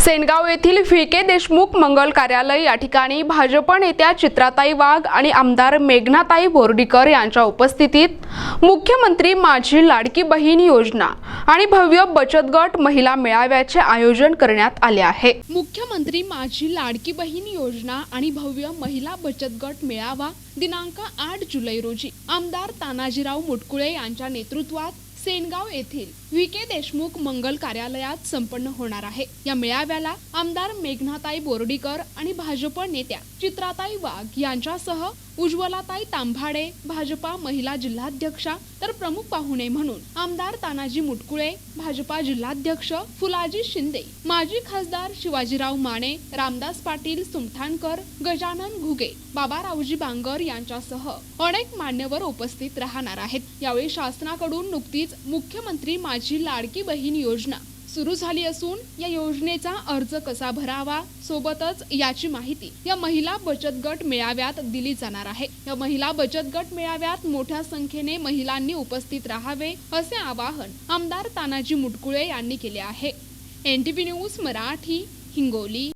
सेनगाव येथील फिके के देशमुख मंगल कार्यालय या ठिकाणी भाजप नेत्या चित्राताई वाघ आणि आमदार मेघनाताई बोर्डीकर यांच्या उपस्थितीत मुख्यमंत्री माझी लाडकी बहीण योजना आणि भव्य बचत गट महिला मेळाव्याचे आयोजन करण्यात आले आहे. मुख्यमंत्री माझी लाडकी बहीण योजना आणि भव्य महिला बचत गट मेळावा दिनांक आठ जुलै रोजी आमदार तानाजीराव मुटकुळे यांच्या नेतृत्वात सेनगाव येथील व्ही के देशमुख मंगल कार्यालयात संपन्न होणार आहे. या मेळाव्याला आमदार मेघनाताई बोर्डीकर आणि भाजप नेत्या चित्राताई वाघ यांच्यासह उज्ज्वलाताई तांभाडे भाजपा महिला जिल्हाध्यक्षा तर प्रमुख पाहुणे म्हणून आमदार तानाजी मुटकुळे भाजपा जिल्हाध्यक्ष फुलाजी शिंदे माजी खासदार शिवाजीराव माने रामदास पाटील सुमठाणकर गजानन घुगे बाबारावजी बांगर यांच्यासह अनेक मान्यवर उपस्थित राहणार आहेत. यावेळी शासनाकडून नुकतीच नुकतीच मुख्यमंत्री माझी लाडकी बहीण योजना सुरू झाली असून या योजनेचा अर्ज कसा भरावा सोबतच याची माहिती या महिला बचत गट मेळाव्यात दिली जाणार आहे. या महिला बचत गट मेळाव्यात मोठ्या संख्येने महिलांनी उपस्थित राहावे असे आवाहन आमदार तानाजी मुटकुळे यांनी केले आहे. N T V news Marathi Hingoli.